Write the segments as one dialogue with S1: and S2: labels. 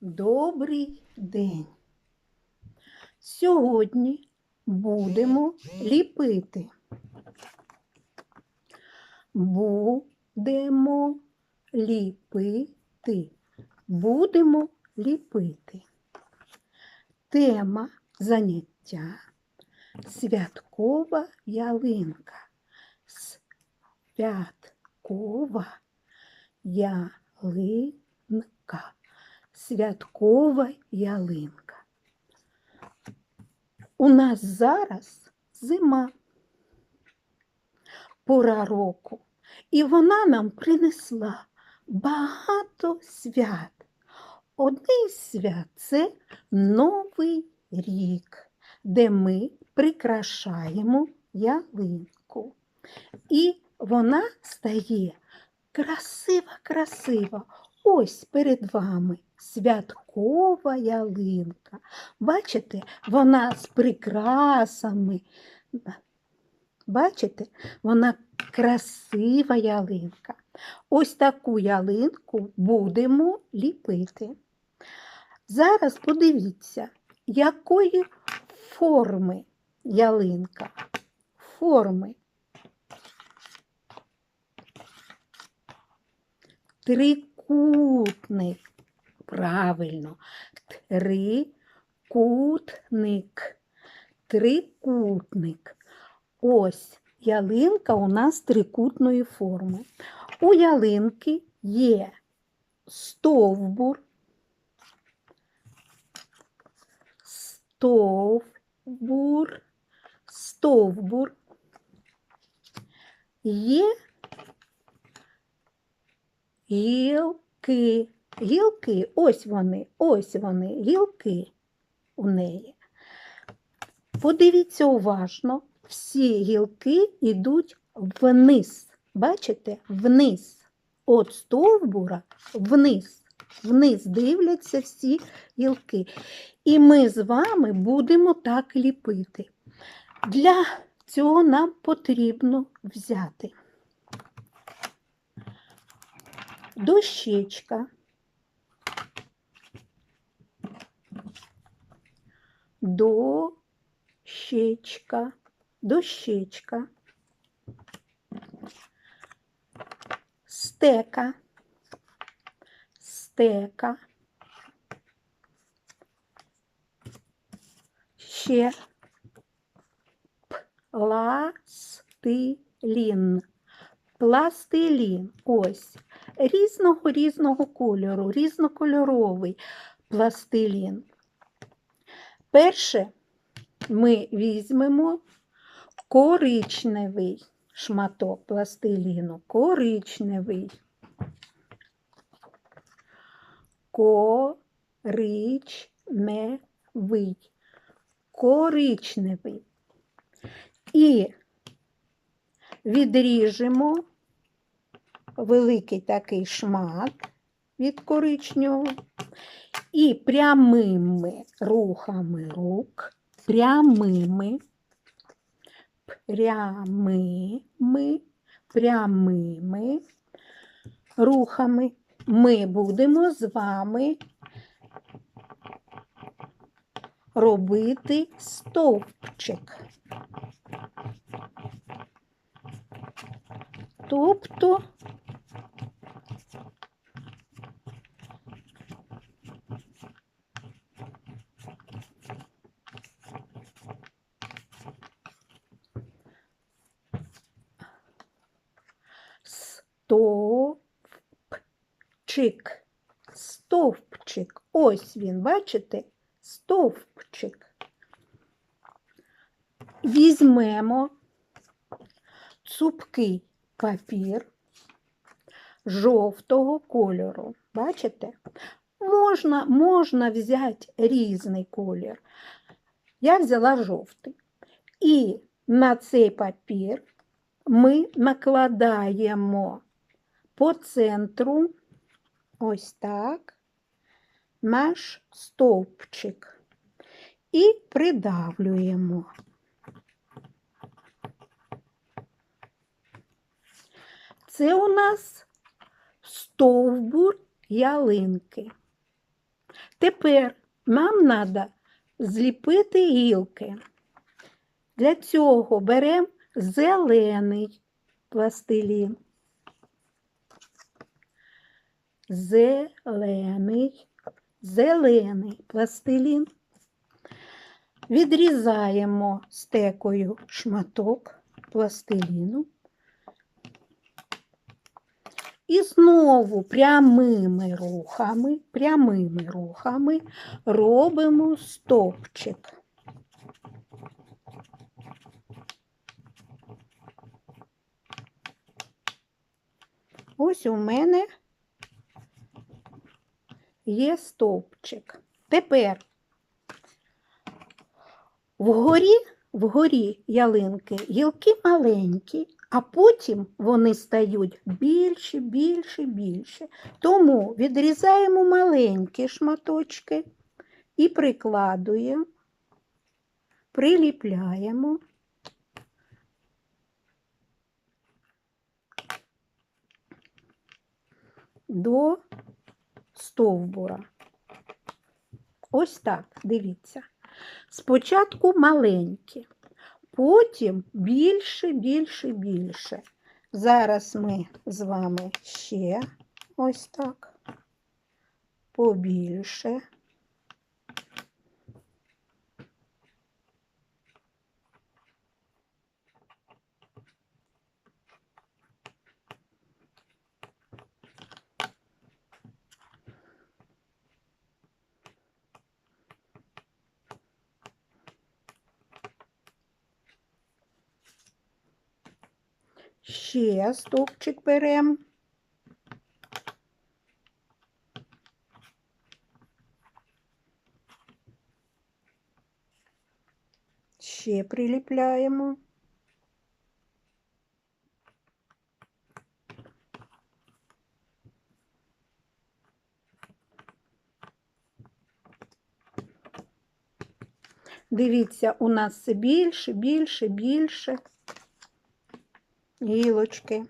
S1: Добрий день. Сьогодні будемо ліпити. Будемо ліпити. Будемо ліпити. Тема заняття святкова ялинка. Святкова ялинка. Святкова ялинка. У нас зараз зима, пора року, і вона нам принесла багато свят. Одне із свят це Новий рік, де ми прикрашаємо ялинку. І вона стає красива-красива. Ось перед вами святкова ялинка. Бачите, вона з прикрасами. Бачите, вона красива ялинка. Ось таку ялинку будемо ліпити. Зараз подивіться, якої форми ялинка. Форми. Трикутник. Правильно. Трикутник. Трикутник. Ось ялинка у нас трикутної форми. У ялинки є стовбур, стовбур, стовбур. Є гілки. Гілки, ось вони, ось вони, гілки у неї. Подивіться уважно, всі гілки йдуть вниз. Бачите? Вниз. От стовбура вниз. Вниз дивляться всі гілки. І ми з вами будемо так ліпити. Для цього нам потрібно взяти дощечка, дощечка, дощечка, стека, стека, ще пластилін. Пластилін. Ось різного різного кольору, різнокольоровий пластилін. Перше ми візьмемо коричневий шматок пластиліну, коричневий. Коричневий. Коричневий. І відріжемо великий такий шмат від коричневого і прямими рухами рук, прямими, прямими, прямими рухами ми будемо з вами робити стовпчик. Тобто стовпчик, стовпчик. Ось він, бачите? Стовпчик. Візьмемо цупкий папір жовтого кольору. Бачите? Можна, можна взяти різний колір. Я взяла жовтий. І на цей папір ми накладаємо по центру ось так наш стовпчик і придавлюємо. Це у нас стовбур ялинки. Тепер нам треба зліпити гілки. Для цього беремо зелений пластилін. Зелений, зелений пластилін. Відрізаємо стекою шматок пластиліну. І знову прямими рухами, прямими рухами робимо стовпчик. Ось у мене є стовпчик. Тепер вгорі, вгорі ялинки гілки маленькі, а потім вони стають більше, більше, більше. Тому відрізаємо маленькі шматочки і прикладуємо, приліпляємо. До стовбура. Ось так, дивіться. Спочатку маленькі, потім більше, більше, більше. Зараз ми з вами ще ось так побільше. Ще стовпчик беремо. Ще приліпляємо. Дивіться, у нас все більше, більше, більше гілочки.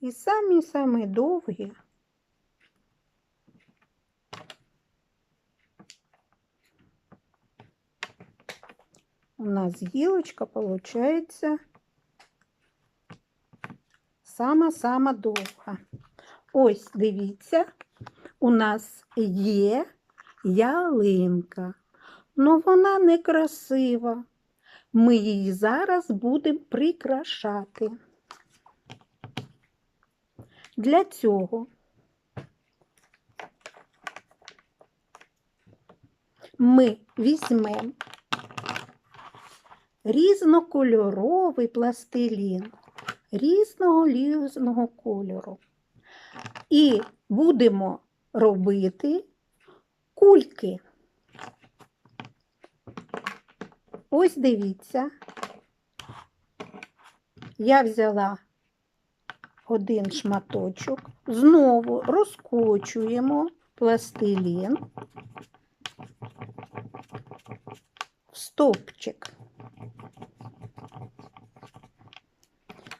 S1: І самі-самі довгі. У нас гілочка получається сама-сама довга. Ось, дивіться, у нас є ялинка, але вона некрасива. Ми її зараз будемо прикрашати. Для цього ми візьмемо різнокольоровий пластилін різного різного кольору і будемо робити кульки. Ось дивіться, я взяла один шматочок, знову розкочуємо пластилін в стовпчик.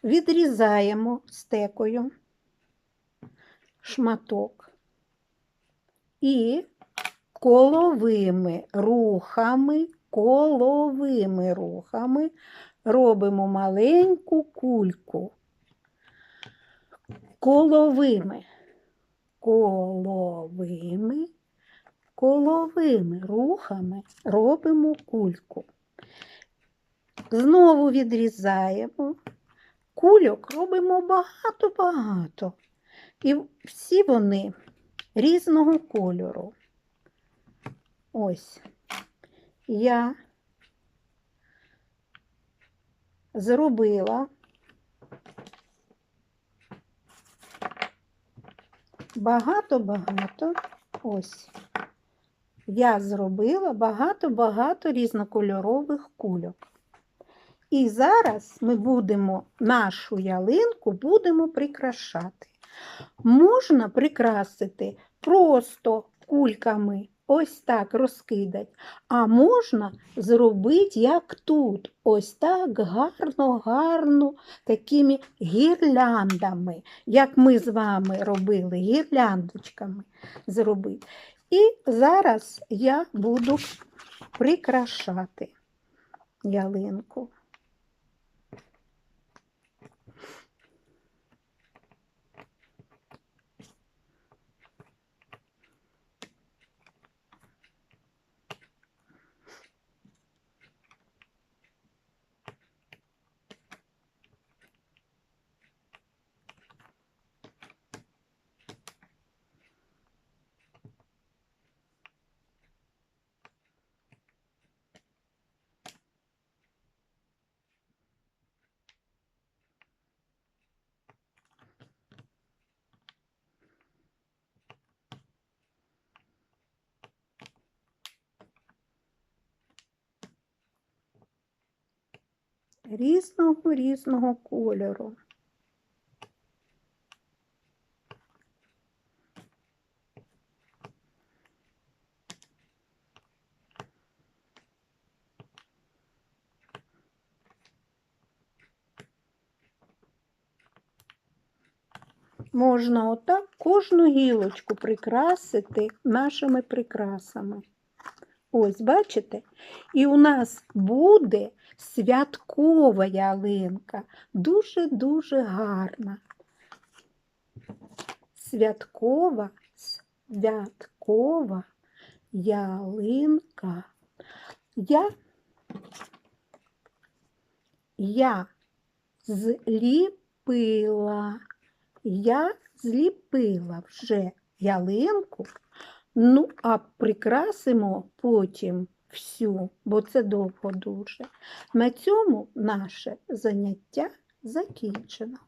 S1: відрізаємо стекою шматок і коловими рухами, коловими рухами робимо маленьку кульку. Коловими, коловими, коловими рухами робимо кульку. Знову відрізаємо. Кульок робимо багато-багато. І всі вони різного кольору. Ось я зробила багато-багато. Ось. Я зробила багато-багато різнокольорових кульок. І зараз ми будемо нашу ялинку будемо прикрашати. Можна прикрасити просто кульками, ось так розкидати, а можна зробити, як тут, ось так гарно-гарно такими гірляндами, як ми з вами робили, гірляндочками зробити. І зараз я буду прикрашати ялинку. Різного різного кольору. Можна отак кожну гілочку прикрасити нашими прикрасами. Ось, бачите? І у нас буде святкова ялинка, дуже-дуже гарна. Святкова, святкова ялинка. Я, я зліпила, я зліпила вже ялинку. Ну, а прикрасимо потім всю, бо це довго дуже. На цьому наше заняття закінчено.